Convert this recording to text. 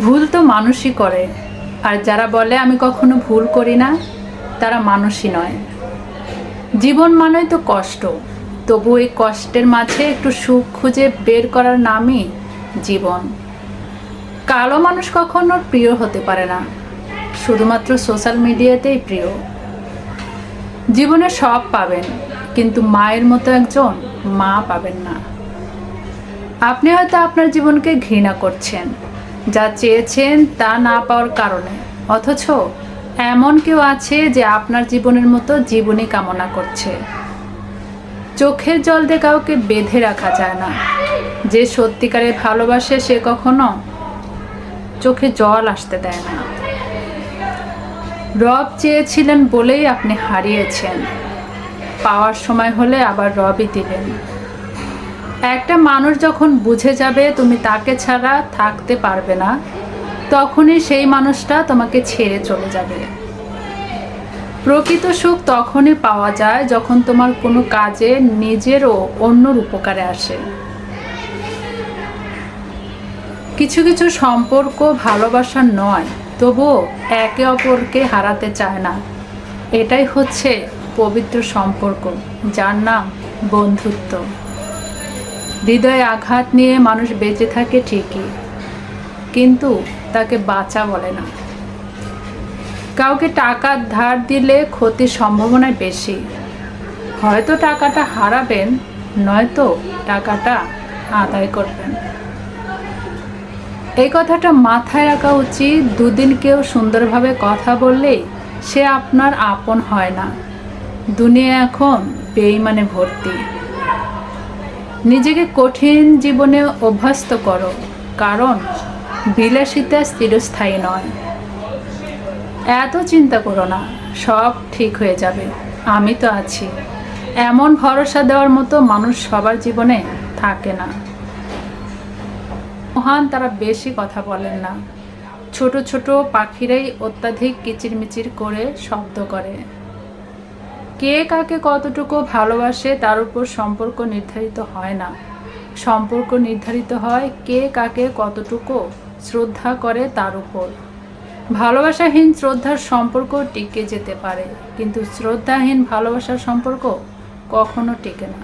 ভুল তো মানুষই করে। আর যারা বলে, আমি কখনো ভুল করি না, তারা মানুষই নয়। জীবন মানেই তো কষ্ট। তবু এই কষ্টের মাঝে একটু সুখ খুঁজে বের করার নামই জীবন। কালো মানুষ কখনো প্রিয় হতে পারে না। শুধুমাত্র সোশ্যাল মিডিয়াতেই প্রিয়। জীবনে সব পাবেন, কিন্তু মায়ের মতো একজন মা পাবেন না। আপনি হয়তো আপনার জীবনকে ঘৃণা করছেন। যা চেয়েছেন তা না পাওয়ার কারণে। অথচ এমন কেউ আছে যে আপনার জীবনের মতো জীবনই কামনা করছে। চোখের জল দিয়ে কাউকে বেঁধে রাখা যায় না। যে সত্যিকারে ভালোবাসে সে কখনো চোখে জল আসতে দেয় না। রব চেয়েছিলেন বলেই আপনি হারিয়েছেন। পাওয়ার সময় হলে আবার রবই দিবেন। একটা মানুষ যখন বুঝে যাবে তুমি তাকে ছাড়া থাকতে পারবে না, তখনই সেই মানুষটা তোমাকে ছেড়ে চলে যাবে। প্রকৃত সুখ তখনই পাওয়া যায় যখন তোমার কোনো কাজে নিজেরও অন্যর উপকারে আসে। কিছু কিছু সম্পর্ক ভালোবাসা নয়, তবুও একে অপরকে হারাতে চায় না। এটাই হচ্ছে পবিত্র সম্পর্ক, যার নাম বন্ধুত্ব। হৃদয়ে আঘাত নিয়ে মানুষ বেঁচে থাকে ঠিকই, কিন্তু তাকে বাঁচা বলে না। কাউকে টাকা ধার দিলে ক্ষতির সম্ভাবনা বেশি। হয়তো টাকাটা হারাবেন, নয়তো টাকাটা আদায় করবেন। এই কথাটা মাথায় রাখা উচিত, দুদিন কেউ সুন্দরভাবে কথা বললেই সে আপনার আপন হয় না। দুনিয়া এখন বেইমানে ভর্তি। নিজেকে কঠিন জীবনে অভ্যস্ত করো, কারণ বিলাসিতা স্থিরস্থায়ী নয়। এত চিন্তা করো না, সব ঠিক হয়ে যাবে। আমি তো আছি। এমন ভরসা দেওয়ার মতো মানুষ সবার জীবনে থাকে না। মহান, তারা বেশি কথা বলেন না। ছোট ছোট পাখিরাই অত্যাধিক কিচিরমিচির করে শব্দ করে। কে কাকে কতটুকু ভালোবাসে তার উপর সম্পর্ক নির্ধারিত হয় না। সম্পর্ক নির্ধারিত হয় কে কাকে কতটুকু শ্রদ্ধা করে তার উপর। ভালোবাসাহীন শ্রদ্ধার সম্পর্ক টিকে যেতে পারে, কিন্তু শ্রদ্ধাহীন ভালোবাসার সম্পর্ক কখনো টিকে না।